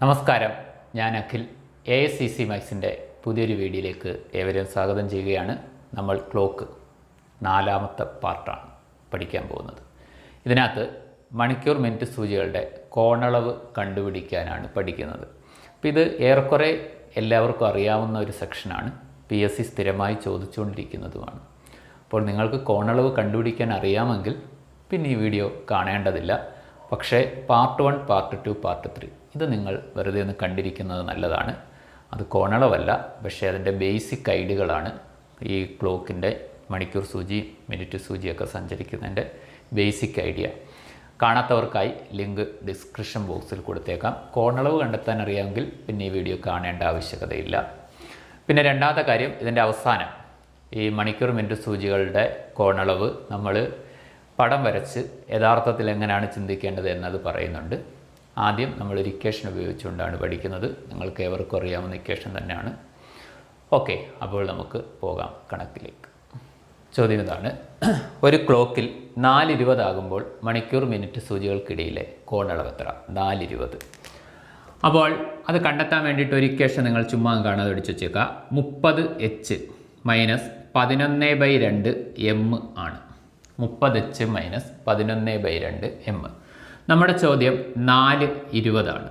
നമസ്കാരം. ഞാൻ Akhil. A S C C മാക്സിന്റെ പുതിയൊരു വീഡിയോയിലേക്ക് ഏവരെയും സ്വാഗതം ചെയ്യുകയാണ് നമ്മൾ ക്ലോക്ക് നാലാമത്തെ പാർട്ടാണ് പഠിക്കാൻ പോകുന്നത്. ഇതിനകത്ത് മണിക്കൂർ മിനിറ്റ് സൂചികളുടെ കോണളവ് കണ്ടുപിടിക്കാനാണ് പഠിക്കുന്നത്. അപ്പോൾ ഇത് ഏറെക്കുറെ എല്ലാവർക്കും അറിയാവുന്ന ഒരു സെക്ഷനാണ്. പി എസ് സി സ്ഥിരമായി ചോദിച്ചുകൊണ്ടിരിക്കുന്നതുമാണ്. അപ്പോൾ നിങ്ങൾക്ക് കോണളവ് കണ്ടുപിടിക്കാൻ അറിയാമെങ്കിൽ പിന്നെ ഈ വീഡിയോ കാണേണ്ടതില്ല. പക്ഷേ part one part two part three ഇത് നിങ്ങൾ വെറുതെ ഒന്ന് കണ്ടിരിക്കുന്നത് നല്ലതാണ്. അത് കോണളവല്ല പക്ഷേ അതിന്റെ ബേസിക് ഐഡികളാണ് ഈ ക്ലോക്കിന്റെ മണിക്കൂർ സൂചി മിനിറ്റ് സൂചിയൊക്കെ സഞ്ചരിക്കുന്നതിന്റെ ബേസിക് ഐഡിയ കാണാത്തവർക്കായി ലിങ്ക് ഡിസ്ക്രിപ്ഷൻ ബോക്സിൽ കൊടുത്തേക്കാം. കോണളവ് കണ്ടെത്താൻ അറിയാമെങ്കിൽ പിന്നെ ഈ വീഡിയോ കാണേണ്ട ആവശ്യകതയില്ല. പിന്നെ രണ്ടാമത്തെ കാര്യം ഇതിന്റെ അവസാനം. ഈ മണിക്കൂർ മിനിറ്റ് സൂചികളുടെ കോണളവ് നമ്മൾ പടം വരച്ച് യഥാർത്ഥത്തിൽ എങ്ങനെയാണ് ചിന്തിക്കേണ്ടത് എന്നത് പറയുന്നുണ്ട്. ആദ്യം നമ്മൾ ഒരു ഇക്വേഷൻ ഉപയോഗിച്ചുകൊണ്ടാണ് പഠിക്കുന്നത്. നിങ്ങൾക്ക് ഏവർക്കും അറിയാവുന്ന ഇക്വേഷൻ തന്നെയാണ്. ഓക്കെ അപ്പോൾ നമുക്ക് പോകാം കണക്കിലേക്ക്. ചോദ്യം ഇതാണ്. ഒരു ക്ലോക്കിൽ നാലിരുപതാകുമ്പോൾ മണിക്കൂർ മിനിറ്റ് സൂചികൾക്കിടയിലെ കോണളവ് എത്ര? നാലിരുപത്. അപ്പോൾ അത് കണ്ടെത്താൻ വേണ്ടിയിട്ട് ഒരു ഇക്വേഷൻ നിങ്ങൾ ചുമ്മാ കാണാതെ അടിച്ചു വെച്ചേക്കുക. മുപ്പത് എച്ച് മൈനസ് പതിനൊന്ന് ബൈ രണ്ട് എം ആണ്. മുപ്പത് എച്ച് മൈനസ് പതിനൊന്ന് ബൈ രണ്ട് എം. നമ്മുടെ ചോദ്യം നാല് ഇരുപതാണ്.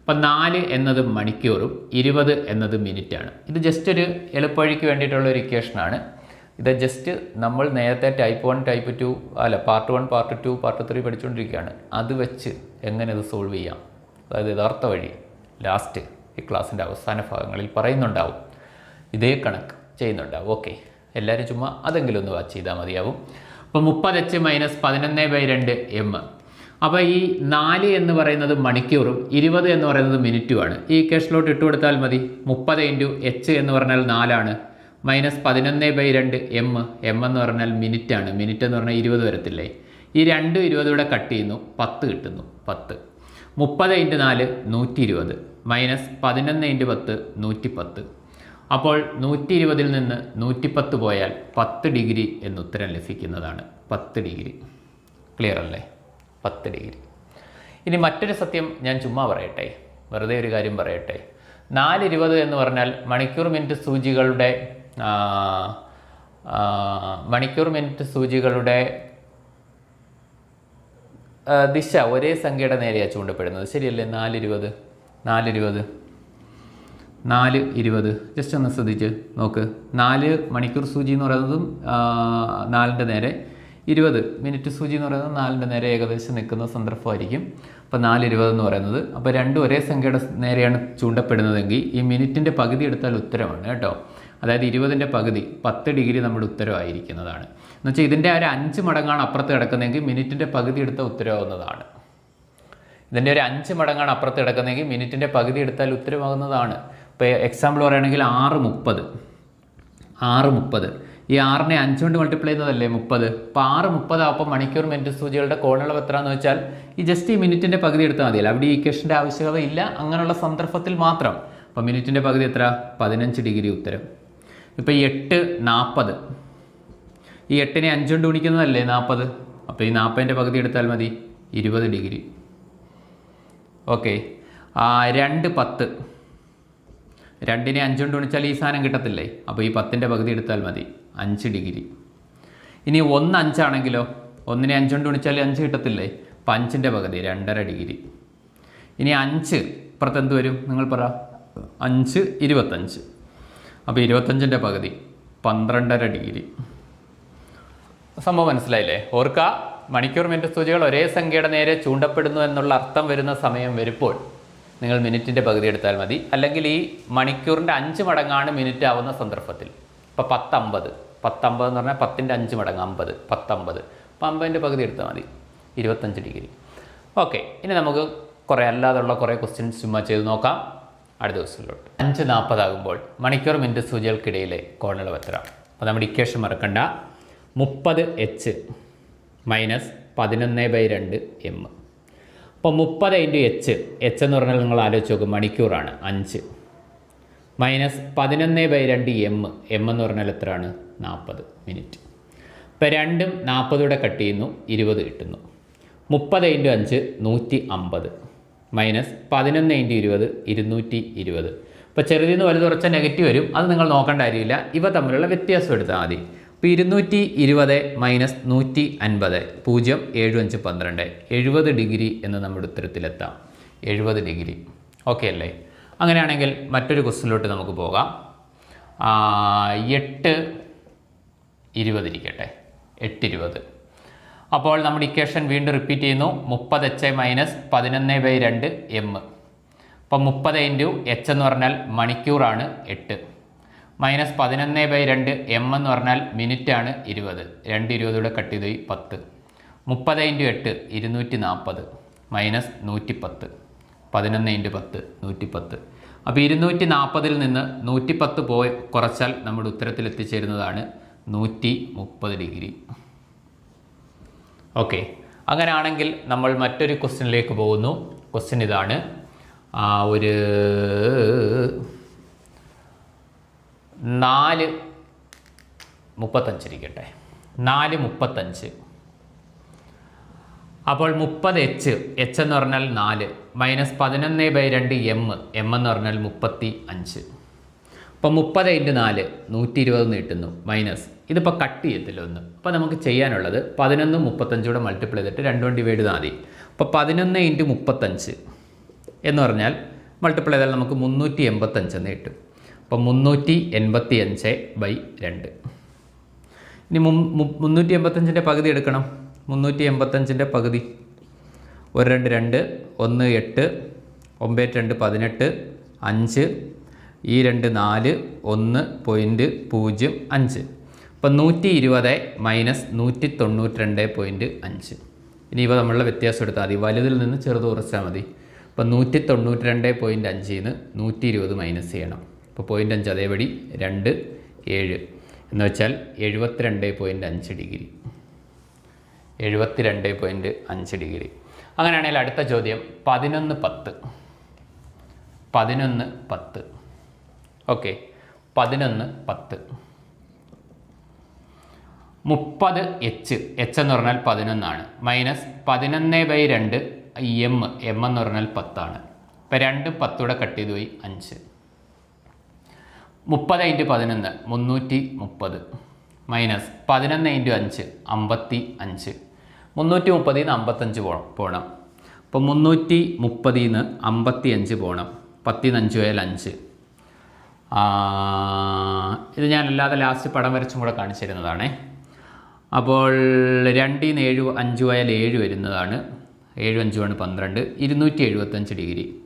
അപ്പം നാല് എന്നത് മണിക്കൂറും ഇരുപത് എന്നത് മിനിറ്റാണ്. ഇത് ജസ്റ്റ് ഒരു എളുപ്പവഴിക്ക് വേണ്ടിയിട്ടുള്ള ഒരു ഇക്വേഷനാണ് ഇത് ജസ്റ്റ് നമ്മൾ നേരത്തെ ടൈപ്പ് വൺ ടൈപ്പ് ടു അല്ല part one part two part three പഠിച്ചുകൊണ്ടിരിക്കുകയാണ് അത് വെച്ച് എങ്ങനെ ഇത് സോൾവ് ചെയ്യാം? അതായത് യഥാർത്ഥ വഴി ലാസ്റ്റ് ഈ ക്ലാസ്സിന്റെ അവസാന ഭാഗങ്ങളിൽ പറയുന്നുണ്ടാവും. ഇതേ കണക്ക് ചെയ്യുന്നുണ്ടാവും. ഓക്കെ എല്ലാവരും ചുമ്മാ അതെങ്കിലും ഒന്ന് വാച്ച് ചെയ്താൽ മതിയാവും. അപ്പോൾ മുപ്പത് എച്ച് മൈനസ് പതിനൊന്ന് ബൈ രണ്ട് എം. അപ്പോൾ ഈ നാല് എന്ന് പറയുന്നത് മണിക്കൂറും ഇരുപത് എന്ന് പറയുന്നത് മിനിറ്റുമാണ്. ഈ കേഷിലോട്ട് ഇട്ട് കൊടുത്താൽ മതി. മുപ്പത് ഇന്റു എച്ച് എന്ന് പറഞ്ഞാൽ നാലാണ്. മൈനസ് പതിനൊന്ന് ബൈ രണ്ട് എം. എം എന്ന് പറഞ്ഞാൽ മിനിറ്റാണ്. മിനിറ്റ് എന്ന് പറഞ്ഞാൽ ഇരുപത് വരത്തില്ലേ? ഈ രണ്ടും ഇവിടെ കട്ട് ചെയ്യുന്നു. പത്ത് കിട്ടുന്നു. പത്ത്. മുപ്പത് ഇന്റു നാല് നൂറ്റി ഇരുപത്. മൈനസ് പതിനൊന്ന് ഇന്റു പത്ത് നൂറ്റി പത്ത്. അപ്പോൾ നൂറ്റി ഇരുപതിൽ നിന്ന് നൂറ്റിപ്പത്ത് പോയാൽ പത്ത് ഡിഗ്രി എന്ന് ഉത്തരം ലഭിക്കുന്നതാണ്. പത്ത് ഡിഗ്രി. ക്ലിയർ അല്ലേ? പത്ത് ഡിഗ്രി. ഇനി മറ്റൊരു സത്യം ഞാൻ ചുമ്മാ പറയട്ടെ. വെറുതെ ഒരു കാര്യം പറയട്ടെ. നാലിരുപത് എന്ന് പറഞ്ഞാൽ മണിക്കൂർ മിനിറ്റ് സൂചികളുടെ മണിക്കൂർ മിനിറ്റ് സൂചികളുടെ ദിശ ഒരേ സംഖ്യയുടെ നേരെയാണ് ചൂണ്ടപ്പെടുന്നത്. ശരിയല്ലേ? നാലിരുപത്. നാലിരുപത്. നാല് ഇരുപത്. ജസ്റ്റ് ഒന്ന് ശ്രദ്ധിച്ച് നോക്ക്. നാല് മണിക്കൂർ സൂചി എന്ന് പറയുന്നതും നാലിന്റെ നേരെ ഇരുപത്. മിനിറ്റ് സൂചി എന്ന് പറയുന്നത് നാലിന്റെ നേരെ ഏകദേശം നിൽക്കുന്ന സന്ദർഭമായിരിക്കും. അപ്പോൾ നാല് ഇരുപത് എന്ന് പറയുന്നത്. അപ്പോൾ രണ്ടും ഒരേ സംഖ്യയുടെ നേരെയാണ് ചൂണ്ടപ്പെടുന്നതെങ്കിൽ ഈ മിനിറ്റിന്റെ പകുതി എടുത്താൽ ഉത്തരമാണ് കേട്ടോ. അതായത് ഇരുപതിന്റെ പകുതി പത്ത് ഡിഗ്രി നമ്മുടെ ഉത്തരവായിരിക്കുന്നതാണ്. എന്നുവെച്ചാൽ ഇതിന്റെ ഒരു അഞ്ച് മടങ്ങാണ് അപ്പുറത്ത് കിടക്കുന്നതെങ്കിൽ മിനിറ്റിന്റെ പകുതി എടുത്ത ഉത്തരവാകുന്നതാണ്. ഇതിന്റെ ഒരു അഞ്ച് മടങ്ങാണ് അപ്പുറത്ത് കിടക്കുന്നതെങ്കിൽ മിനിറ്റിന്റെ പകുതി എടുത്താൽ ഉത്തരവാകുന്നതാണ്. ഇപ്പോൾ എക്സാമ്പിൾ പറയുകയാണെങ്കിൽ ആറ് മുപ്പത്. ആറ് മുപ്പത്. ഈ ആറിനെ അഞ്ച് കൊണ്ട് മൾട്ടിപ്ലൈ ചെയ്യുന്നതല്ലേ മുപ്പത്? അപ്പോൾ ആറ് മുപ്പതാകുമ്പോൾ മണിക്കൂർ മിനിറ്റ് സൂചികളുടെ കോണളവ് എത്രയാണെന്ന് വെച്ചാൽ ഈ ജസ്റ്റ് ഈ മിനിറ്റിന്റെ പകുതി എടുത്താൽ മതിയല്ലോ അവിടെ ഈ ഇക്വേഷന്റെ ആവശ്യകത ഇല്ല. അങ്ങനെയുള്ള സന്ദർഭത്തിൽ മാത്രം. അപ്പോൾ മിനിറ്റിന്റെ പകുതി എത്ര? പതിനഞ്ച് ഡിഗ്രി ഉത്തരം. ഇപ്പോൾ ഈ എട്ട് നാൽപ്പത് ഈ എട്ടിനെ അഞ്ച് കൊണ്ട് ഗുണിക്കുന്നതല്ലേ നാൽപ്പത് അപ്പോൾ ഈ നാൽപ്പതിന്റെ പകുതി എടുത്താൽ മതി. ഇരുപത് ഡിഗ്രി. ഓക്കെ. രണ്ട് പത്ത്. രണ്ടിനെ അഞ്ചുകൊണ്ട് ഗുണിച്ചാൽ ഈ സാധനം കിട്ടത്തില്ലേ? അപ്പോൾ ഈ പത്തിന്റെ പകുതി എടുത്താൽ മതി. അഞ്ച് ഡിഗ്രി. ഇനി ഒന്ന് അഞ്ചാണെങ്കിലോ? ഒന്നിനെ അഞ്ചുകൊണ്ട് ഗുണിച്ചാൽ അഞ്ച് കിട്ടത്തില്ലേ? അപ്പം അഞ്ചിന്റെ പകുതി രണ്ടര ഡിഗ്രി. ഇനി അഞ്ച് ഇപ്പുറത്ത് എന്ത് വരും? നിങ്ങൾ പറ. അഞ്ച് ഇരുപത്തഞ്ച്. അപ്പോൾ ഇരുപത്തഞ്ചിന്റെ പകുതി പന്ത്രണ്ടര ഡിഗ്രി. സംഭവം മനസ്സിലായില്ലേ? ഓർക്ക മണിക്കൂർ മിനിറ്റ് സൂചികൾ ഒരേ സംഖ്യയുടെ നേരെ ചൂണ്ടപ്പെടുന്നു എന്നുള്ള അർത്ഥം വരുന്ന സമയം വരുമ്പോൾ നിങ്ങൾ മിനിറ്റിന്റെ പകുതി എടുത്താൽ മതി. അല്ലെങ്കിൽ ഈ മണിക്കൂറിന്റെ അഞ്ച് മടങ്ങാണ് മിനിറ്റ് ആവുന്ന സന്ദർഭത്തിൽ. ഇപ്പോൾ പത്തമ്പത്. പത്തമ്പത് എന്ന് പറഞ്ഞാൽ പത്തിന്റെ അഞ്ച് മടങ്ങ് അമ്പത്. പത്തമ്പത്. അപ്പോൾ അമ്പതിന്റെ പകുതി എടുത്താൽ മതി. ഇരുപത്തഞ്ച് ഡിഗ്രി. ഓക്കെ. ഇനി നമുക്ക് കുറേ അല്ലാതെയുള്ള കുറേ ക്വസ്റ്റ്യൻസ് ചുമ്മാ ചെയ്ത് നോക്കാം. അടുത്ത ദിവസത്തിലോട്ട്. അഞ്ച് നാൽപ്പതാകുമ്പോൾ മണിക്കൂർ മിനിറ്റ് സൂചികൾക്കിടയിലെ കോണളവ് എത്ര? അപ്പോൾ നമ്മുടെ ഇക്വേഷൻ മറക്കണ്ട. മുപ്പത് എച്ച് മൈനസ് പതിനൊന്ന് ബൈ രണ്ട് എം അപ്പോൾ മുപ്പത് ഇന്റു എച്ച് എച്ച് എന്ന് പറഞ്ഞാൽ നിങ്ങൾ ആലോചിച്ച് നോക്കും മണിക്കൂറാണ് അഞ്ച്. മൈനസ് പതിനൊന്ന് ബൈ രണ്ട് എം എം എന്ന് പറഞ്ഞാൽ എത്രയാണ്? നാൽപ്പത് മിനിറ്റ്. ഇപ്പോൾ രണ്ടും നാൽപ്പതൂടെ കട്ട് ചെയ്യുന്നു ഇരുപത് കിട്ടുന്നു. മുപ്പത് ഇന്റു അഞ്ച് നൂറ്റി അമ്പത്. മൈനസ് പതിനൊന്ന് ഇന്റു ഇരുപത് ഇരുന്നൂറ്റി ഇരുപത്. ഇപ്പോൾ ചെറുതിൽ നിന്ന് വലുത് കുറച്ച നെഗറ്റീവ് വരും. അത് നിങ്ങൾ നോക്കേണ്ട കാര്യമില്ല. ഇവ തമ്മിലുള്ള വ്യത്യാസം എടുത്താൽ മതി. ഇപ്പോൾ ഇരുന്നൂറ്റി ഇരുപത് മൈനസ് നൂറ്റി അൻപത് പൂജ്യം ഏഴ് അഞ്ച് പന്ത്രണ്ട്. എഴുപത് ഡിഗ്രി എന്ന് നമ്മുടെ ഉത്തരത്തിലെത്താം. എഴുപത് ഡിഗ്രി. ഓക്കെ അല്ലേ? അങ്ങനെയാണെങ്കിൽ മറ്റൊരു ക്വസ്റ്റിലോട്ട് നമുക്ക് പോകാം. എട്ട് ഇരുപത് ഇരിക്കട്ടെ. എട്ട് ഇരുപത്. അപ്പോൾ നമ്മുടെ ഇക്വേഷൻ വീണ്ടും റിപ്പീറ്റ് ചെയ്യുന്നു. മുപ്പത് എച്ച് മൈനസ് പതിനൊന്ന് ബൈ രണ്ട് എം. അപ്പം മുപ്പത് ഇന്റു എച്ച് എന്ന് പറഞ്ഞാൽ മണിക്കൂറാണ് എട്ട്. മൈനസ് പതിനൊന്ന് ബൈ രണ്ട് എം എന്ന് പറഞ്ഞാൽ മിനിറ്റ് ആണ് ഇരുപത്. രണ്ട് ഇരുപതൂടെ കട്ട് ചെയ്ത് പത്ത്. മുപ്പത് ഇന്റു എട്ട് ഇരുന്നൂറ്റി നാൽപ്പത് മൈനസ് നൂറ്റി പത്ത് പതിനൊന്ന് ഇന്റു പത്ത് നൂറ്റി പത്ത് അപ്പോൾ ഇരുന്നൂറ്റി നാൽപ്പതിൽ നിന്ന് നൂറ്റി പത്ത് പോയി കുറച്ചാൽ നമ്മുടെ ഉത്തരത്തിൽ എത്തിച്ചേരുന്നതാണ് നൂറ്റി മുപ്പത് ഡിഗ്രി. ഓക്കെ. അങ്ങനെയാണെങ്കിൽ നമ്മൾ മറ്റൊരു ക്വസ്റ്റ്യനിലേക്ക് പോകുന്നു. ക്വസ്റ്റ്യൻ ഇതാണ് ഒരു നാല് മുപ്പത്തഞ്ചിരിക്കട്ടെ. നാല് മുപ്പത്തഞ്ച്. അപ്പോൾ മുപ്പത് എച്ച് എച്ച് എന്ന് പറഞ്ഞാൽ നാല്. മൈനസ് പതിനൊന്ന് ബൈ രണ്ട് എം എം എന്ന് പറഞ്ഞാൽ മുപ്പത്തി അഞ്ച്. അപ്പോൾ മുപ്പത് ഇന്റു നാല് നൂറ്റി ഇരുപത് നീട്ടുന്നു മൈനസ്. ഇതിപ്പോൾ കട്ട് ചെയ്യത്തില്ല ഒന്ന്. അപ്പോൾ നമുക്ക് ചെയ്യാനുള്ളത് പതിനൊന്ന് മുപ്പത്തഞ്ചൂടെ മൾട്ടിപ്ലൈ ചെയ്തിട്ട് രണ്ടും ഡിവൈഡ് ചെയ്താൽ മതി. അപ്പോൾ പതിനൊന്ന് ഇന്റു മുപ്പത്തഞ്ച് എന്ന് പറഞ്ഞാൽ മൾട്ടിപ്ലൈ ചെയ്താൽ നമുക്ക് മുന്നൂറ്റി എൺപത്തഞ്ച് എന്ന് കിട്ടും അപ്പോൾ മുന്നൂറ്റി എൺപത്തി അഞ്ച് ബൈ രണ്ട്. ഇനി മുന്നൂറ്റി എൺപത്തഞ്ചിന്റെ പകുതി എടുക്കണം. മുന്നൂറ്റി എൺപത്തഞ്ചിന്റെ പകുതി. ഒരു രണ്ട് രണ്ട് ഒന്ന് എട്ട് ഒമ്പത് രണ്ട് പതിനെട്ട് അഞ്ച് ഈ രണ്ട് നാല് ഒന്ന് പോയിന്റ് പൂജ്യം അഞ്ച്. അപ്പം നൂറ്റി ഇരുപത് മൈനസ് നൂറ്റി തൊണ്ണൂറ്റി രണ്ട് പോയിന്റ് അഞ്ച്. ഇനി ഇവ നമ്മളുടെ വ്യത്യാസം എടുത്താൽ മതി. വലുതിൽ നിന്ന് ചെറുത് കുറച്ചാൽ മതി. അപ്പം നൂറ്റി തൊണ്ണൂറ്റി രണ്ട് പോയിന്റ് അഞ്ചിൽ നിന്ന് നൂറ്റി ഇരുപത് മൈനസ് ചെയ്യണം. അപ്പോൾ പോയിന്റ് അഞ്ച് അതേപടി രണ്ട് ഏഴ്. എന്ന് വെച്ചാൽ എഴുപത്തിരണ്ട് പോയിന്റ് അഞ്ച് ഡിഗ്രി. എഴുപത്തിരണ്ട് പോയിന്റ് അഞ്ച് ഡിഗ്രി. അങ്ങനെയാണെങ്കിൽ അടുത്ത ചോദ്യം പതിനൊന്ന് പത്ത്. പതിനൊന്ന് പത്ത്. ഓക്കെ പതിനൊന്ന് പത്ത്. മുപ്പത് എച്ച് എച്ച് എന്ന് പറഞ്ഞാൽ പതിനൊന്നാണ്. മൈനസ് പതിനൊന്ന് ബൈ രണ്ട് എം എം എന്ന് പറഞ്ഞാൽ പത്താണ്. ഇപ്പം രണ്ടും പത്തൂടെ കട്ട് ചെയ്ത് പോയി അഞ്ച്. മുപ്പത് ഇന്റു പതിനൊന്ന് മുന്നൂറ്റി മുപ്പത്. മൈനസ് പതിനൊന്ന് ഇന്റു അഞ്ച് അമ്പത്തി അഞ്ച്. മുന്നൂറ്റി മുപ്പതിൽ നിന്ന് അമ്പത്തഞ്ച് പോണം. പോകണം അപ്പോൾ മുന്നൂറ്റി മുപ്പതിൽ നിന്ന് അമ്പത്തി അഞ്ച് പോകണം പത്തിൽ നിന്ന് അഞ്ച് പോയാൽ അഞ്ച്. ഇത് ഞാൻ അല്ലാതെ ലാസ്റ്റ് പടം വരച്ചും കൂടെ കാണിച്ചു തരുന്നതാണേ. അപ്പോൾ രണ്ടിൽ നിന്ന് ഏഴ് അഞ്ച് പോയാൽ ഏഴ് വരുന്നതാണ്. ഏഴ് അഞ്ചുമാണ് പന്ത്രണ്ട്. ഇരുന്നൂറ്റി എഴുപത്തഞ്ച് ഡിഗ്രി.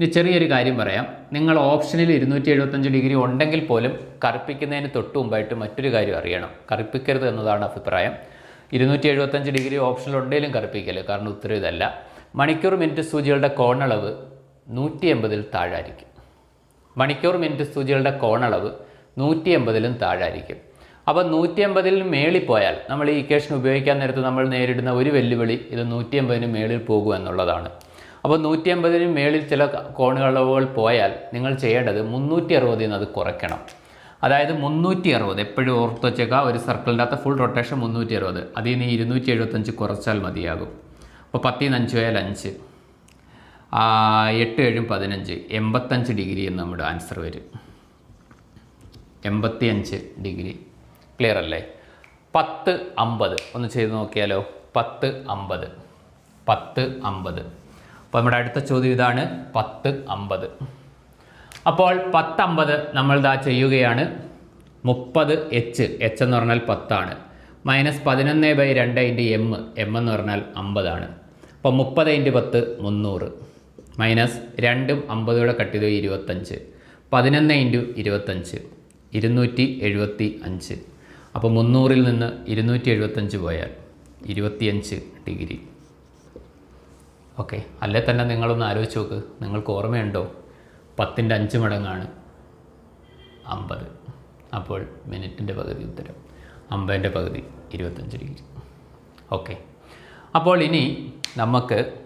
ഇനി ചെറിയൊരു കാര്യം പറയാം. നിങ്ങൾ ഓപ്ഷനിൽ ഇരുന്നൂറ്റി എഴുപത്തഞ്ച് ഡിഗ്രി ഉണ്ടെങ്കിൽ പോലും കറുപ്പിക്കുന്നതിന് തൊട്ട് മുമ്പായിട്ട് മറ്റൊരു കാര്യം അറിയണം. കറുപ്പിക്കരുത് എന്നതാണ് അഭിപ്രായം. ഇരുന്നൂറ്റി എഴുപത്തഞ്ച് ഡിഗ്രി ഓപ്ഷനിൽ ഉണ്ടെങ്കിലും കറുപ്പിക്കൽ കാരണം ഉത്തരം ഇതല്ല. മണിക്കൂർ മിനിറ്റ് സൂചികളുടെ കോണളവ് നൂറ്റി എൺപതിൽ താഴായിരിക്കും. മണിക്കൂർ മിനിറ്റ് സൂചികളുടെ കോണളവ് നൂറ്റി എൺപതിലും താഴായിരിക്കും. അപ്പോൾ നൂറ്റി എൺപതിൽ മേളിൽ പോയാൽ നമ്മൾ ഈ ഇക്വേഷൻ ഉപയോഗിക്കാൻ നേരത്ത് നമ്മൾ നേരിടുന്ന ഒരു വെല്ലുവിളി ഇത് നൂറ്റി എൺപതിന് മേളിൽ പോകുക എന്നുള്ളതാണ്. അപ്പോൾ നൂറ്റി അമ്പതിന് മേളിൽ ചില കോണുകളവുകൾ പോയാൽ നിങ്ങൾ ചെയ്യേണ്ടത് മുന്നൂറ്റി അറുപതിൽ നിന്ന് അത് കുറയ്ക്കണം. അതായത് മുന്നൂറ്റി അറുപത് എപ്പോഴും ഓർത്ത് വെച്ചേക്കാം ഒരു സർക്കിളിന്റെ അകത്ത് ഫുൾ റൊട്ടേഷൻ മുന്നൂറ്റി അറുപത് അതിൽ നിന്ന് ഇരുന്നൂറ്റി എഴുപത്തഞ്ച് കുറച്ചാൽ മതിയാകും. അപ്പോൾ പത്തിൽ നിന്ന് അഞ്ച് പോയാൽ അഞ്ച്. എട്ട് ഏഴും പതിനഞ്ച്. എൺപത്തഞ്ച് ഡിഗ്രി എന്ന് നമ്മുടെ ആൻസർ വരും. എൺപത്തി അഞ്ച് ഡിഗ്രി. ക്ലിയർ അല്ലേ? പത്ത് അമ്പത്. ഒന്ന് ചെയ്ത് നോക്കിയാലോ? പത്ത് അമ്പത്. പത്ത് അമ്പത്. അപ്പോൾ നമ്മുടെ അടുത്ത ചോദ്യം ഇതാണ് പത്ത് അമ്പത്. അപ്പോൾ പത്തമ്പത് നമ്മൾ ഇതാ ചെയ്യുകയാണ്. മുപ്പത് എച്ച് എച്ച് എന്ന് പറഞ്ഞാൽ പത്താണ്. മൈനസ് പതിനൊന്ന് ബൈ രണ്ട് ഇന്റു എം എം എന്ന് പറഞ്ഞാൽ അമ്പതാണ്. അപ്പോൾ മുപ്പത് ഇന്റു പത്ത് മുന്നൂറ്. മൈനസ് രണ്ടും അമ്പതോടെ കട്ട് ചെയ്ത് ഇരുപത്തഞ്ച്. പതിനൊന്ന് ഇന്റു ഇരുപത്തഞ്ച്. ഇരുന്നൂറ്റി എഴുപത്തി അഞ്ച്. അപ്പോൾ മുന്നൂറിൽ നിന്ന് ഇരുന്നൂറ്റി എഴുപത്തഞ്ച് പോയാൽ ഇരുപത്തിയഞ്ച് ഡിഗ്രി. ഓക്കെ. അല്ലേ തന്നെ നിങ്ങളൊന്ന് ആലോചിച്ച് നോക്ക്. നിങ്ങൾക്ക് ഓർമ്മയുണ്ടോ? പത്തിന്റെ അഞ്ച് മടങ്ങാണ്. അമ്പത്. അപ്പോൾ മിനിറ്റിന്റെ പകുതി ഉത്തരം. അമ്പതിന്റെ പകുതി ഇരുപത്തഞ്ച് ഡിഗ്രി. ഓക്കെ. അപ്പോൾ ഇനി നമുക്ക്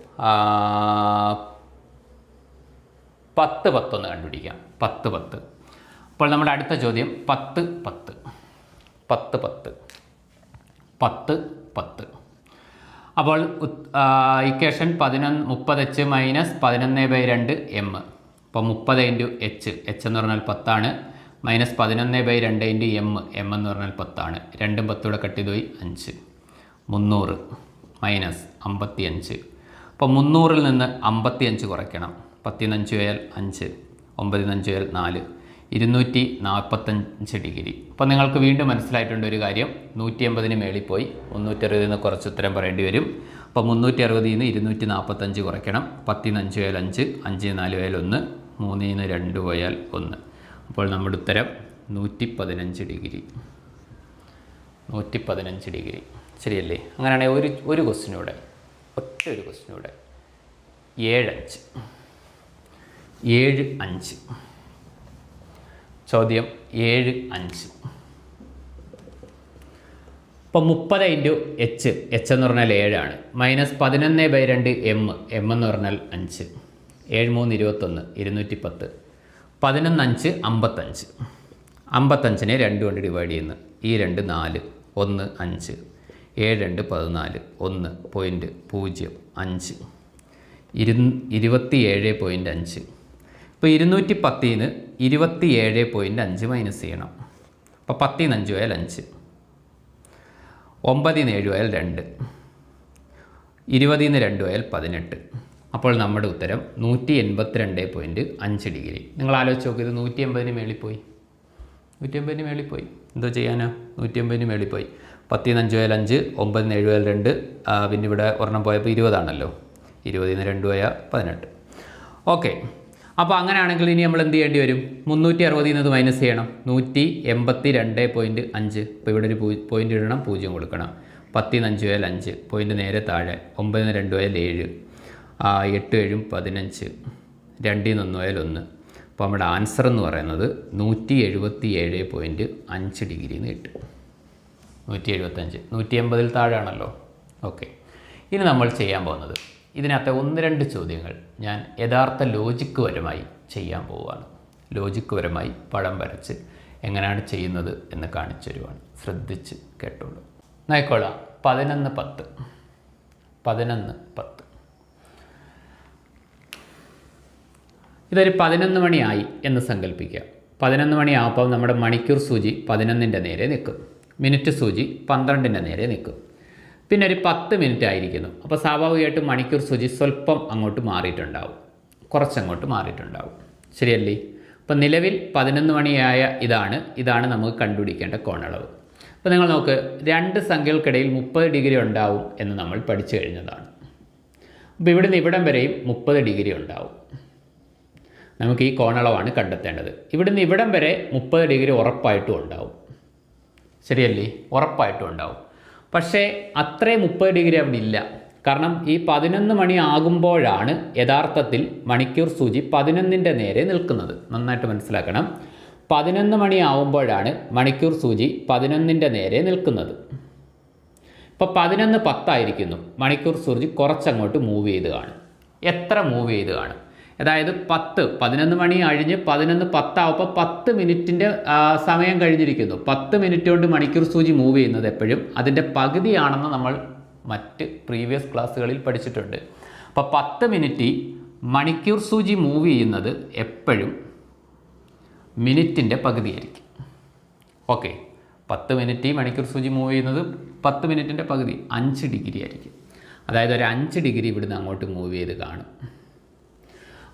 പത്ത് പത്തൊന്ന് കണ്ടുപിടിക്കാം. പത്ത് പത്ത്. അപ്പോൾ നമ്മുടെ അടുത്ത ചോദ്യം പത്ത് പത്ത്. പത്ത് പത്ത്. പത്ത് പത്ത്. അപ്പോൾ ഇക്വേഷൻ പതിനൊന്ന് മുപ്പത് എച്ച് മൈനസ് പതിനൊന്ന് ബൈ രണ്ട് എം അപ്പോൾ മുപ്പത് ഇന്റു എച്ച് എച്ച് എന്ന് പറഞ്ഞാൽ പത്താണ്. മൈനസ് പതിനൊന്ന് ബൈ രണ്ട് ഇന്റു എം എം എന്ന് പറഞ്ഞാൽ പത്താണ്. രണ്ടും പത്തൂടെ കട്ട് ചെയ്ത് പോയി അഞ്ച്. മുന്നൂറ് മൈനസ് അമ്പത്തി അഞ്ച് അപ്പോൾ മുന്നൂറിൽ നിന്ന് അമ്പത്തി അഞ്ച് കുറയ്ക്കണം. പത്തിനഞ്ച് പോയാൽ അഞ്ച് ഒമ്പതിനഞ്ച് പോയാൽ നാല്. ഇരുന്നൂറ്റി നാൽപ്പത്തഞ്ച് ഡിഗ്രി. അപ്പോൾ നിങ്ങൾക്ക് വീണ്ടും മനസ്സിലായിട്ടുണ്ട് ഒരു കാര്യം. നൂറ്റി എൺപതിന് മേളിൽ പോയി മുന്നൂറ്റി അറുപതിൽ നിന്ന് കുറച്ച് ഉത്തരം പറയേണ്ടി വരും. അപ്പോൾ മുന്നൂറ്റി അറുപതിൽ നിന്ന് ഇരുന്നൂറ്റി നാൽപ്പത്തഞ്ച് കുറയ്ക്കണം. പത്തിന്ന് അഞ്ച് പോയാൽ അഞ്ച് അഞ്ച് നാല് പോയാൽ ഒന്ന് മൂന്നിൽ നിന്ന് രണ്ട് പോയാൽ ഒന്ന്. അപ്പോൾ നമ്മുടെ ഉത്തരം നൂറ്റി പതിനഞ്ച് ഡിഗ്രി. നൂറ്റി പതിനഞ്ച് ഡിഗ്രി. ശരിയല്ലേ? അങ്ങനെയാണെങ്കിൽ ഒരു ഒരു ക്വസ്റ്റിനൂടെ ഒറ്റ ഒരു ക്വസ്റ്റിനൂടെ ഏഴഞ്ച് ഏഴ് അഞ്ച്. ചോദ്യം ഏഴ് അഞ്ച്. ഇപ്പം മുപ്പത് ഇന്റു എച്ച് എച്ച് എന്ന് പറഞ്ഞാൽ ഏഴാണ്. മൈനസ് പതിനൊന്ന് ബൈ രണ്ട് എം എം എന്ന് പറഞ്ഞാൽ അഞ്ച്. ഏഴ് മൂന്ന് ഇരുപത്തൊന്ന് ഇരുന്നൂറ്റി പത്ത്. പതിനൊന്ന് അഞ്ച് അമ്പത്തഞ്ച്. അമ്പത്തഞ്ചിനെ രണ്ട് കൊണ്ട് ഡിവൈഡ് ചെയ്യുന്നു. ഈ രണ്ട് നാല് ഒന്ന് അഞ്ച്. ഏഴ് രണ്ട് പതിനാല് ഒന്ന് പോയിന്റ് പൂജ്യം അഞ്ച്. ഇരു ഇരുപത്തി ഏഴ് പോയിന്റ് അഞ്ച്. ഇപ്പോൾ ഇരുന്നൂറ്റി പത്തിന് ഇരുപത്തി ഏഴ് പോയിന്റ് അഞ്ച് മൈനസ് ചെയ്യണം. അപ്പോൾ പത്തിന് അഞ്ച് പോയാൽ അഞ്ച്. ഒമ്പതിന് ഏഴ് പോയാൽ രണ്ട്. ഇരുപതിൽ നിന്ന് രണ്ട് പോയാൽ പതിനെട്ട്. അപ്പോൾ നമ്മുടെ ഉത്തരം നൂറ്റി എൺപത്തിരണ്ട് പോയിന്റ് അഞ്ച് ഡിഗ്രി നിങ്ങൾ ആലോചിച്ച് നോക്ക് ഇത് നൂറ്റി എൺപതിന് മേളിൽ പോയി. നൂറ്റി എൺപതിന് മേളിൽ പോയി. എന്തോ ചെയ്യാനോ? നൂറ്റി എൺപതിന് മേളിൽ പോയി. പത്തിന് അഞ്ച് പോയാൽ അഞ്ച് ഒമ്പതിന് ഏഴ് പോയാൽ രണ്ട്. പിന്നെ ഇവിടെ ഒരെണ്ണം പോയപ്പോൾ ഇരുപതാണല്ലോ. ഇരുപതിൽ നിന്ന് രണ്ട് പോയാൽ പതിനെട്ട്. ഓക്കെ. അപ്പോൾ അങ്ങനെയാണെങ്കിൽ ഇനി നമ്മൾ എന്ത് ചെയ്യേണ്ടി വരും? മുന്നൂറ്റി അറുപതിൽ നിന്ന് മൈനസ് ചെയ്യണം. നൂറ്റി എൺപത്തി രണ്ട് പോയിന്റ് അഞ്ച്. ഇപ്പോൾ ഇവിടെ ഒരു പോയിന്റ് ഇടണം പൂജ്യം കൊടുക്കണം. പത്തിന്ന് അഞ്ച് പോയാൽ അഞ്ച്. പോയിന്റ് നേരെ താഴെ. ഒമ്പതിന് രണ്ട് പോയാൽ ഏഴ്. എട്ട് ഏഴും പതിനഞ്ച്. രണ്ടിൽ നിന്ന് ഒന്ന് പോയാൽ ഒന്ന്. അപ്പോൾ നമ്മുടെ ആൻസർ എന്ന് പറയുന്നത് നൂറ്റി എഴുപത്തി ഏഴ് പോയിന്റ് അഞ്ച് ഡിഗ്രി എന്ന് കിട്ടും. നൂറ്റി എഴുപത്തഞ്ച് നൂറ്റി എൺപതിൽ താഴെയാണല്ലോ. ഓക്കെ ഇനി നമ്മൾ ചെയ്യാൻ പോകുന്നത്. ഇതിനകത്തെ ഒന്ന് രണ്ട് ചോദ്യങ്ങൾ ഞാൻ യഥാർത്ഥ ലോജിക്ക് പരമായി ചെയ്യാൻ പോവുകയാണ്. ലോജിക്ക് പരമായി പഴം വരച്ച് എങ്ങനെയാണ് ചെയ്യുന്നത് എന്ന് കാണിച്ചു തരുവാണ്. ശ്രദ്ധിച്ച് കേട്ടോളൂ. നോയിക്കോളാം പതിനൊന്ന് പത്ത്. പതിനൊന്ന് പത്ത്. ഇതൊരു പതിനൊന്ന് മണിയായി എന്ന് സങ്കല്പിക്കുക. പതിനൊന്ന് മണിയാകുമ്പോൾ നമ്മുടെ മണിക്കൂർ സൂചി പതിനൊന്നിന്റെ നേരെ നിൽക്കും. മിനിറ്റ് സൂചി പന്ത്രണ്ടിന്റെ നേരെ നിൽക്കും. പിന്നെ ഒരു പത്ത് മിനിറ്റ് ആയിരിക്കുന്നു. അപ്പോൾ സ്വാഭാവികമായിട്ടും മണിക്കൂർ സൂചി സ്വല്പം അങ്ങോട്ട് മാറിയിട്ടുണ്ടാവും. കുറച്ചങ്ങോട്ട് മാറിയിട്ടുണ്ടാവും. ശരിയല്ലേ? അപ്പോൾ നിലവിൽ പതിനൊന്ന് മണിയായ ഇതാണ്. ഇതാണ് നമുക്ക് കണ്ടുപിടിക്കേണ്ട കോണളവ്. അപ്പോൾ നിങ്ങൾ നോക്ക് രണ്ട് സംഖ്യകൾക്കിടയിൽ മുപ്പത് ഡിഗ്രി ഉണ്ടാവും എന്ന് നമ്മൾ പഠിച്ചു കഴിഞ്ഞതാണ്. അപ്പോൾ ഇവിടുന്ന് ഇവിടം വരെയും മുപ്പത് ഡിഗ്രി ഉണ്ടാവും. നമുക്ക് ഈ കോണളവാണ് കണ്ടെത്തേണ്ടത്. ഇവിടുന്ന് ഇവിടം വരെ മുപ്പത് ഡിഗ്രി ഉറപ്പായിട്ടും ഉണ്ടാവും. ശരിയല്ലേ? ഉറപ്പായിട്ടും ഉണ്ടാവും. പക്ഷേ അത്രേ മുപ്പത് ഡിഗ്രി അവിടെ ഇല്ല. കാരണം ഈ പതിനൊന്ന് മണി ആകുമ്പോഴാണ് യഥാർത്ഥത്തിൽ മണിക്കൂർ സൂചി പതിനൊന്നിന്റെ നേരെ നിൽക്കുന്നത്. നന്നായിട്ട് മനസ്സിലാക്കണം. പതിനൊന്ന് മണി ആവുമ്പോഴാണ് മണിക്കൂർ സൂചി പതിനൊന്നിന്റെ നേരെ നിൽക്കുന്നത്. ഇപ്പോൾ പതിനൊന്ന് പത്തായിരിക്കുന്നു. മണിക്കൂർ സൂചി കുറച്ചങ്ങോട്ട് മൂവ് ചെയ്ത് കാണും. എത്ര മൂവ് ചെയ്ത് കാണും? അതായത് പത്ത് പതിനൊന്ന് മണി കഴിഞ്ഞ് പതിനൊന്ന് പത്താവുമ്പോൾ പത്ത് മിനിറ്റിന്റെ സമയം കഴിഞ്ഞിരിക്കുന്നു. പത്ത് മിനിറ്റ് കൊണ്ട് മണിക്കൂർ സൂചി മൂവ് ചെയ്യുന്നത് എപ്പോഴും അതിന്റെ പകുതിയാണെന്ന് നമ്മൾ മറ്റ് പ്രീവിയസ് ക്ലാസ്സുകളിൽ പഠിച്ചിട്ടുണ്ട്. അപ്പോൾ പത്ത് മിനിറ്റ് മണിക്കൂർ സൂചി മൂവ് ചെയ്യുന്നത് എപ്പോഴും മിനിറ്റിന്റെ പകുതിയായിരിക്കും. ഓക്കെ. പത്ത് മിനിറ്റ് മണിക്കൂർ സൂചി മൂവ് ചെയ്യുന്നത് പത്ത് മിനിറ്റിന്റെ പകുതി അഞ്ച് ഡിഗ്രി ആയിരിക്കും. അതായത് ഒരു അഞ്ച് ഡിഗ്രി ഇവിടുന്ന് അങ്ങോട്ട് മൂവ് ചെയ്ത് കാണും.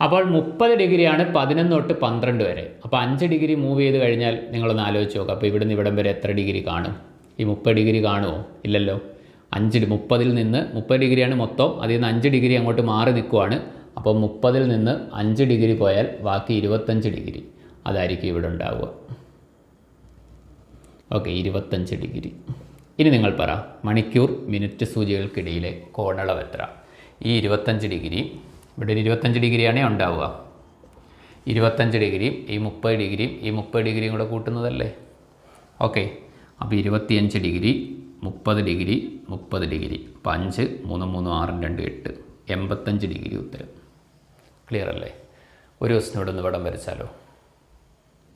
അപ്പോൾ മുപ്പത് ഡിഗ്രിയാണ് പതിനൊന്ന് തൊട്ട് പന്ത്രണ്ട് വരെ. അപ്പോൾ അഞ്ച് ഡിഗ്രി മൂവ് ചെയ്ത് കഴിഞ്ഞാൽ നിങ്ങളൊന്ന് ആലോചിച്ച് നോക്കുക അപ്പോൾ ഇവിടുന്ന് ഇവിടം വരെ എത്ര ഡിഗ്രി കാണും? ഈ മുപ്പത് ഡിഗ്രി കാണുമോ ഇല്ലല്ലോ. അഞ്ച് മുപ്പതിൽ നിന്ന് മുപ്പത് ഡിഗ്രിയാണ് മൊത്തം. അതിൽ നിന്ന് അഞ്ച് ഡിഗ്രി അങ്ങോട്ട് മാറി നിൽക്കുവാണ്. അപ്പോൾ മുപ്പതിൽ നിന്ന് അഞ്ച് ഡിഗ്രി പോയാൽ ബാക്കി ഇരുപത്തഞ്ച് ഡിഗ്രി അതായിരിക്കും ഇവിടെ ഉണ്ടാവുക. ഓക്കെ ഇരുപത്തഞ്ച് ഡിഗ്രി. ഇനി നിങ്ങൾ പറ മണിക്കൂർ മിനിറ്റ് സൂചികൾക്കിടയിലെ കോണളവ് എത്ര? ഈ ഇരുപത്തഞ്ച് ഡിഗ്രി ഇവിടെ ഒരു ഇരുപത്തഞ്ച് ഡിഗ്രിയാണേ ഉണ്ടാവുക. ഇരുപത്തഞ്ച് ഡിഗ്രിയും ഈ മുപ്പത് ഡിഗ്രിയും ഈ മുപ്പത് ഡിഗ്രിയും കൂടെ കൂട്ടുന്നതല്ലേ? ഓക്കെ. അപ്പോൾ ഇരുപത്തിയഞ്ച് ഡിഗ്രി മുപ്പത് ഡിഗ്രി മുപ്പത് ഡിഗ്രി. അപ്പോൾ അഞ്ച് മൂന്ന് മൂന്ന് ആറും രണ്ട് എട്ട്. എൺപത്തഞ്ച് ഡിഗ്രി ഉത്തരം. ക്ലിയർ അല്ലേ? ഒരു ദിവസം ഇവിടെ നിന്ന് പടം വരച്ചാലോ?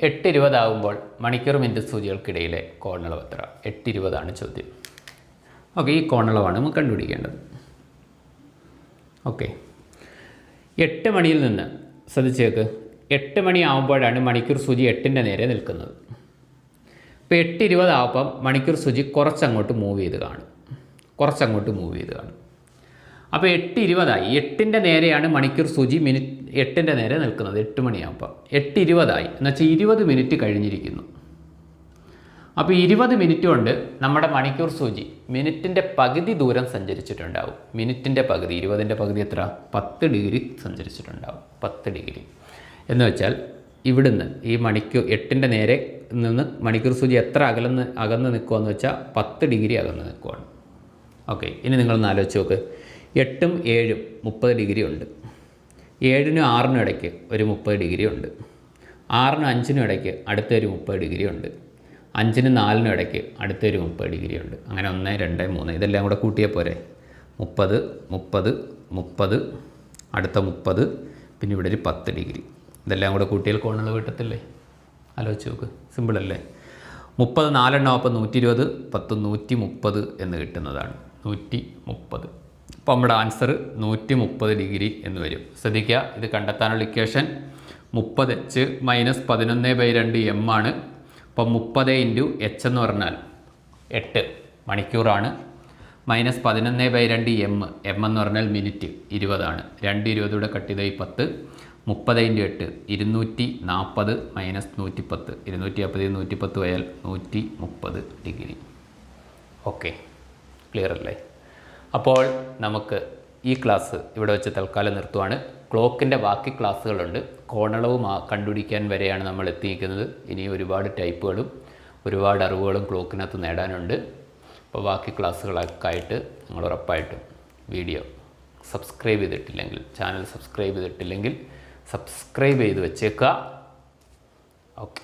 എട്ട് ഇരുപതാകുമ്പോൾ മണിക്കൂർ മിനിറ്റ് സൂചികൾക്കിടയിലെ കോണളവ് എത്ര എട്ട് ഇരുപതാണ് ചോദ്യം. ഓക്കെ ഈ കോണളവാണ് നമുക്ക് കണ്ടുപിടിക്കേണ്ടത്. ഓക്കെ. എട്ട് മണിയിൽ നിന്ന് ശ്രദ്ധിച്ചേക്ക് എട്ട് മണിയാവുമ്പോഴാണ് മണിക്കൂർ സൂചി എട്ടിന്റെ നേരെ നിൽക്കുന്നത്. ഇപ്പോൾ എട്ട് ഇരുപതാവുമ്പം മണിക്കൂർ സൂചി കുറച്ചങ്ങോട്ട് മൂവ് ചെയ്ത് കാണും. കുറച്ചങ്ങോട്ട് മൂവ് ചെയ്ത് കാണും. അപ്പോൾ എട്ട് ഇരുപതായി. എട്ടിന്റെ നേരെയാണ് മണിക്കൂർ സൂചി മിനിറ്റ് എട്ടിന്റെ നേരെ നിൽക്കുന്നത്. എട്ട് മണിയാകുമ്പോൾ എട്ട് ഇരുപതായി. എന്നുവെച്ചാൽ ഇരുപത് മിനിറ്റ് കഴിഞ്ഞിരിക്കുന്നു. അപ്പോൾ ഇരുപത് മിനിറ്റ് കൊണ്ട് നമ്മുടെ മണിക്കൂർ സൂചി മിനിറ്റിന്റെ പകുതി ദൂരം സഞ്ചരിച്ചിട്ടുണ്ടാവും. മിനിറ്റിന്റെ പകുതി ഇരുപതിന്റെ പകുതി എത്ര? പത്ത് ഡിഗ്രി സഞ്ചരിച്ചിട്ടുണ്ടാവും. പത്ത് ഡിഗ്രി. എന്ന് വെച്ചാൽ ഇവിടുന്ന് ഈ മണിക്കൂർ എട്ടിന്റെ നേരെ നിന്ന് മണിക്കൂർ സൂചി എത്ര അകലെന്ന് അകന്ന് നിൽക്കുമെന്ന് വെച്ചാൽ പത്ത് ഡിഗ്രി അകന്ന് നിൽക്കുകയാണ് ഓക്കെ ഇനി നിങ്ങളൊന്ന് ആലോചിച്ച് നോക്ക്. എട്ടും ഏഴും മുപ്പത് ഡിഗ്രി ഉണ്ട്. ഏഴിനും ആറിനും ഇടയ്ക്ക് ഒരു മുപ്പത് ഡിഗ്രി ഉണ്ട്. ആറിനും അഞ്ചിനും ഇടയ്ക്ക് അടുത്തൊരു മുപ്പത് ഡിഗ്രി ഉണ്ട്. അഞ്ചിനും നാലിനും ഇടയ്ക്ക് അടുത്തൊരു മുപ്പത് ഡിഗ്രി ഉണ്ട്. അങ്ങനെ ഒന്ന് രണ്ട് മൂന്ന് ഇതെല്ലാം കൂടെ കൂട്ടിയാൽ പോരെ. മുപ്പത് മുപ്പത് മുപ്പത് അടുത്ത മുപ്പത് പിന്നെ ഇവിടെ ഒരു പത്ത് ഡിഗ്രി. ഇതെല്ലാം കൂടെ കൂട്ടിയാൽ കോണുകൾ കിട്ടത്തില്ലേ ആലോചിച്ച് നോക്ക്. സിമ്പിളല്ലേ മുപ്പത് നാലെണ്ണം അപ്പം നൂറ്റി ഇരുപത് പത്ത് നൂറ്റി മുപ്പത് എന്ന് കിട്ടുന്നതാണ്. നൂറ്റി മുപ്പത് അപ്പോൾ നമ്മുടെ ആൻസർ നൂറ്റി മുപ്പത് ഡിഗ്രി എന്ന് വരും. ശ്രദ്ധിക്കുക ഇത് കണ്ടെത്താനുള്ള ഇക്വേഷൻ മുപ്പത് എച്ച് മൈനസ് പതിനൊന്ന് ബൈ രണ്ട് എം ആണ്. അപ്പം മുപ്പത് ഇന്റു എച്ച് എന്ന് പറഞ്ഞാൽ എട്ട് മണിക്കൂറാണ്. മൈനസ് പതിനൊന്ന് ബൈ രണ്ട് എം എം എന്ന് പറഞ്ഞാൽ മിനിറ്റ് ഇരുപതാണ്. രണ്ട് ഇരുപതൂടെ കട്ട് ചെയ്തായി പത്ത്. മുപ്പത് ഇന്റു എട്ട് ഇരുന്നൂറ്റി നാൽപ്പത് മൈനസ് നൂറ്റി പത്ത് ഇരുന്നൂറ്റി നാൽപ്പത് നൂറ്റി പത്ത് പോയാൽ നൂറ്റി മുപ്പത് ഡിഗ്രി. ഓക്കെ ക്ലിയർ അല്ലേ അപ്പോൾ നമുക്ക് ഈ ക്ലാസ് ഇവിടെ വെച്ച് തൽക്കാലം നിർത്തുവാണ്. ക്ലോക്കിന്റെ ബാക്കി ക്ലാസ്സുകളുണ്ട്. കോണളവും കണ്ടുപിടിക്കാൻ വരെയാണ് നമ്മൾ എത്തിയിരിക്കുന്നത്. ഇനി ഒരുപാട് ടൈപ്പുകളും ഒരുപാട് അറിവുകളും ക്ലോക്കിനകത്ത് നേടാനുണ്ട്. അപ്പോൾ ബാക്കി ക്ലാസ്സുകളൊക്കെ ആയിട്ട് നിങ്ങൾ ഉറപ്പായിട്ടും വീഡിയോ സബ്സ്ക്രൈബ് ചെയ്തിട്ടില്ലെങ്കിൽ ചാനൽ സബ്സ്ക്രൈബ് ചെയ്തിട്ടില്ലെങ്കിൽ സബ്സ്ക്രൈബ് ചെയ്ത് വെച്ചേക്കുക. ഓക്കെ.